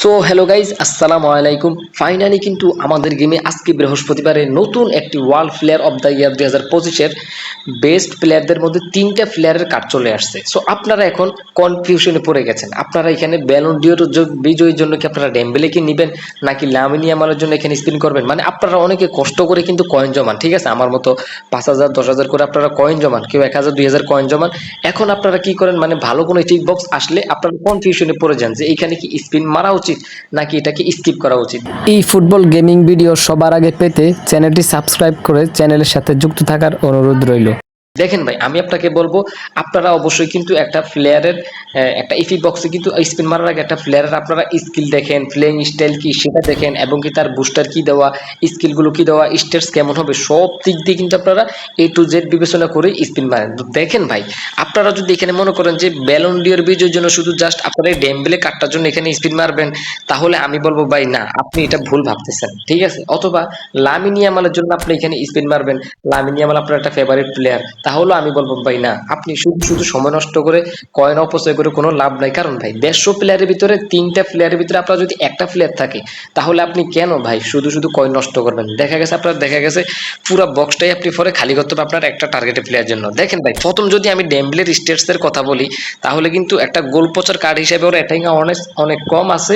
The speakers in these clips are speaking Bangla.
সো হ্যালো গাইজ আসসালামু আলাইকুম ফাইনালি কিন্তু আমাদের গেমে আজকে বৃহস্পতিবারে নতুন একটি world player of the year দুই হাজার পঁচিশের বেস্ট প্লেয়ারদের মধ্যে তিনটা প্লেয়ারের কার্ড চলে আসছে। সো আপনারা এখন কনফিউশনে পড়ে গেছেন। আপনারা এখানে ব্যালন ডিওর বিজয়ীর জন্য কি আপনারা ডেম্বেলেকে নেবেন, নাকি লামিনী আমালের জন্য এখানে স্পিন করবেন? মানে আপনারা অনেকে কষ্ট করে কিন্তু কয়েন জমান, ঠিক আছে? আমার মতো পাঁচ হাজার, দশ হাজার করে আপনারা কয়েন জমান, কেউ এক হাজার, দুই হাজার কয়েন জমান। এখন আপনারা কি করেন? মানে ভালো কোনো টিক বক্স আসলে আপনারা কনফিউশনে পড়ে যান যে এখানে কি স্পিন মারা উচিত নাকি এটাকে স্কিপ করা উচিত? এই ফুটবল গেমিং ভিডিও সবার আগে পেতে চ্যানেলটি সাবস্ক্রাইব করে চ্যানেলের সাথে যুক্ত থাকার অনুরোধ রইল। দেখেন ভাই আমি আপনাকে বলব আপনারা অবশ্যই কিন্তু একটা প্লেয়ারের একটা ইফি বক্সে কিন্তু স্পিন মারার আগে একটা প্লেয়ারের আপনারা স্কিল দেখেন প্লেইং স্টাইল কি সেটা দেখেন, এবং কি তার বুস্টার কি দেওয়া স্কিলগুলো কি দেওয়া স্টেটস কেমন হবে, সব দিক দিয়ে কিন্তু আপনারা এ টু জেড বিবেচনা করে স্পিন মারেন। তো দেখেন ভাই, আপনারা যদি এখানে মনে করেন যে ব্যালন ডিওর বিজয়ের জন্য শুধু জাস্ট আপনারা এই ডেম্বেলে কাটটার জন্য এখানে স্পিন মারবেন, তাহলে আমি বলব ভাই, না, আপনি এটা ভুল ভাবতেছেন, ঠিক আছে? অথবা লামিনিয়ামালের জন্য আপনি এখানে স্পিন মারবেন লামিনিয়ামাল আপনার একটা ফেভারিট প্লেয়ার তাহলে আমি বলব ভাই, না, আপনি শুধু শুধু সময় নষ্ট করে কয়েন অপচয় করে কোনো লাভ নাই। কারণ ভাই, দেড়শো প্লেয়ারের ভিতরে তিনটা প্লেয়ারের ভিতরে আপনার যদি একটা প্লেয়ার থাকে, তাহলে আপনি কেন ভাই শুধু শুধু কয়েন নষ্ট করবেন? দেখা গেছে আপনার, দেখা গেছে পুরো বক্সটাই আপনি পরে খালি করতে হবে আপনার একটা টার্গেটের প্লেয়ার জন্য। দেখেন ভাই, প্রথম যদি আমি ডেম্বলের স্টেটসের কথা বলি, তাহলে কিন্তু একটা গোল পচার কার্ড হিসেবে ওর অ্যাটাইং অনেক অনেক কম আছে।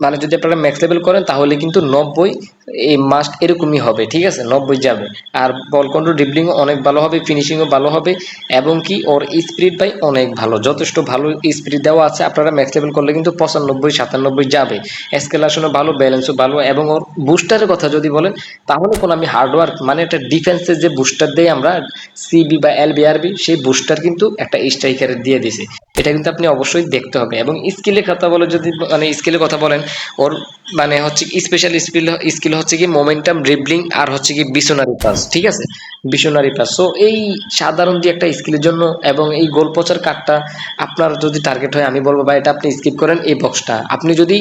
মানে যদি আপনারা ম্যাক্স লেভেল করেন, তাহলে কিন্তু নব্বই এই মাস্ট এরকমই হবে, ঠিক আছে? নব্বই যাবে। আর বল কন্ট্রোল ড্রিবলিংও অনেক ভালো হবে ফিনিশিংও ভালো হবে, এবং কি ওর স্পিরিট বাই অনেক ভালো। যথেষ্ট ভালো স্পিরিট দেওয়া আছে, আপনারা ম্যাক্স লেভেল করলে কিন্তু পঁচানব্বই, সাতানব্বই যাবে। এসকেলাশনও ভালো ব্যালেন্সও ভালো, এবং ওর বুস্টারের কথা যদি বলেন, তাহলে কোনো আমি হার্ডওয়ার্ক মানে একটা ডিফেন্সের যে বুস্টার দেই আমরা সিবি বা এল বিআরবি সেই বুস্টার কিন্তু একটা স্ট্রাইকারের দিয়ে দিছে। এটা কিন্তু আপনি অবশ্যই দেখতে হবে এবং স্কিলের কথা বলে যদি মানে স্কিলের কথা বলেন, ওর মানে হচ্ছে স্পেশাল স্কিল স্কিল হচ্ছে কি মোমেন্টাম ড্রিবলিং আর হচ্ছে কি বিশনারি পাস ঠিক আছে? বিশনারি পাস সো এই সাধারণ যে একটা স্কিলের জন্য এবং এই গোল পচার কার্ডটা আপনার যদি টার্গেট হয়, আমি বলব বা এটা আপনি স্কিপ করেন এই বক্সটা আপনি যদি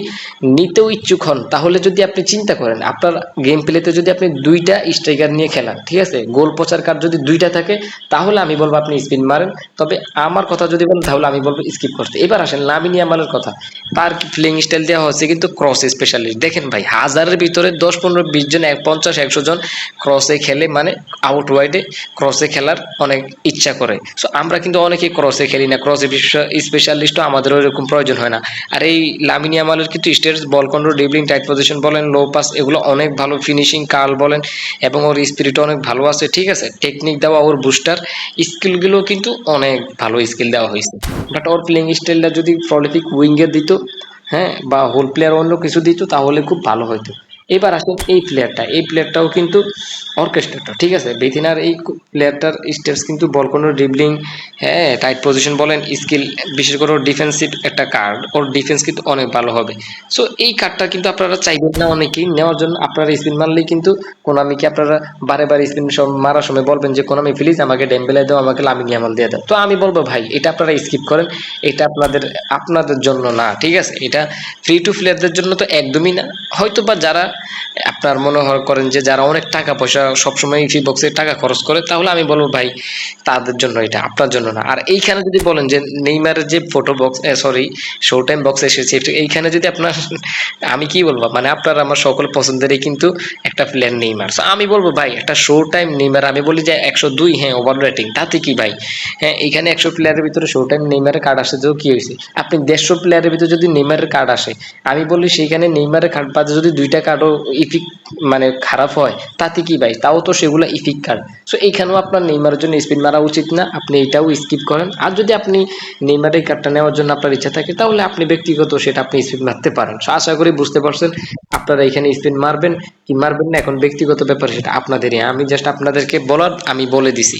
নিতেও ইচ্ছুক হন, তাহলে যদি আপনি চিন্তা করেন, আপনার গেম প্লেতে যদি আপনি দুইটা স্ট্রাইকার নিয়ে খেলান, ঠিক আছে? গোল পচার কার্ড যদি দুইটা থাকে, তাহলে আমি বলব আপনি স্পিন মারেন। তবে আমার কথা যদি বলেন, তাহলে আমি বলব স্কিপ করতে। এবার আসেন লামিনী আমালের কথা। তার ফ্লিং স্টাইল দেওয়া হচ্ছে কিন্তু ক্রস স্পেশালিস্ট দেখেন ভাই, হাজারের ভিতরে দশ, পনেরো, বিশ জন, এক, পঞ্চাশ, একশো জন ক্রসে খেলে মানে আউট ওয়াইডে ক্রসে খেলার অনেক ইচ্ছা করে। সো আমরা কিন্তু অনেকেই ক্রসে খেলি না ক্রসে স্পেশালিস্টও আমাদের ওইরকম প্রয়োজন হয় না। আর এই লামিনী আমালের কিন্তু stats ball control dribbling tight position বলেন লো পাস এগুলো অনেক ভালো ফিনিশিং কাল বলেন, এবং ওর স্পিরিট অনেক ভালো আছে, ঠিক আছে? টেকনিক দেওয়া, ওর বুস্টার স্কিলগুলো কিন্তু অনেক ভালো স্কিল দেওয়া হয়েছে। বাট ওর প্লেইং স্টাইলটা যদি প্রলিফিক উইঙ্গের দিত হ্যাঁ বা হোল প্লেয়ার অন্য কিছু দিত, তাহলে খুব ভালো হতো। এবার আসেন এই প্লেয়ারটা এই প্লেয়ারটাও কিন্তু অর্কেস্ট্রেটর ঠিক আছে? বেথিনার এই প্লেয়ারটার স্টেপস কিন্তু বল কোনো ড্রিবলিং হ্যাঁ টাইট পজিশন বলেন স্কিল বিশেষ করে ডিফেন্সিভ একটা কার্ড ওর ডিফেন্স কিন্তু অনেক ভালো হবে। সো এই কার্ডটা কিন্তু আপনারা চাইবেন না অনেকেই, নেওয়ার জন্য আপনারা স্পিন মারলেই কিন্তু কোনামিকে আপনারা বারে বারে স্পিন সব মারার সময় বলবেন যে কোনামি প্লিজ আমাকে ডেম্বেলে দাও, আমাকে লামিনি আমল দিয়ে দাও। তো আমি বলব, ভাই, এটা আপনারা স্কিপ করেন। এটা আপনাদের আপনাদের জন্য না, ঠিক আছে? এটা ফ্রি টু প্লেয়ারদের জন্য তো একদমই না। হয়তো বা যারা আপনার মনে করেন যে যারা অনেক টাকা পয়সা সবসময় ফ্রি বক্সে টাকা খরচ করে, তাহলে আমি বলব ভাই, তাদের জন্য এটা, আপনার জন্য না। আর এইখানে যদি বলেন যে নেইমারের যে photo box sorry show time box এসেছে এইখানে যদি আপনার, আমি কি বলব মানে আপনার আমার সকল পছন্দেরই কিন্তু একটা প্লেয়ার নেইমার So, আমি বলব ভাই, একটা শো টাইম নেইমার আমি বলি যে একশো দুই হ্যাঁ ওভার রেটিং তাতে কি ভাই? হ্যাঁ এখানে একশো প্লেয়ারের ভিতরে শো টাইম নেইমারের কার্ড আসে তো কি হয়েছে? আপনি দেড়শো প্লেয়ারের ভিতরে যদি নেইমারের কার্ড আসে, আমি বলি সেইখানে নেইমারের কার্ড বাদে যদি দুইটা কার্ডও ইফিক মানে খারাপ হয়, তাতে কি ভাই? তাও তো সেগুলো ইফিক কার্ড সো এইখানেও আপনার নেইমারের জন্য স্পিন মারা উচিত না, আপনি এটাও স্কিপ করেন। আর যদি আপনি নেইমারের কার্ডটা নেওয়ার জন্য আপনার ইচ্ছা থাকে, তাহলে আপনি ব্যক্তিগত সেটা আপনি স্পিন মারতে পারেন। সো আশা করি বুঝতে পারছেন আপনারা এখানে স্পিন মারবেন কি মারবেন না, এখন ব্যক্তিগত ব্যাপার সেটা আপনাদেরই। আমি জাস্ট আপনাদেরকে বলার, আমি বলে দিছি।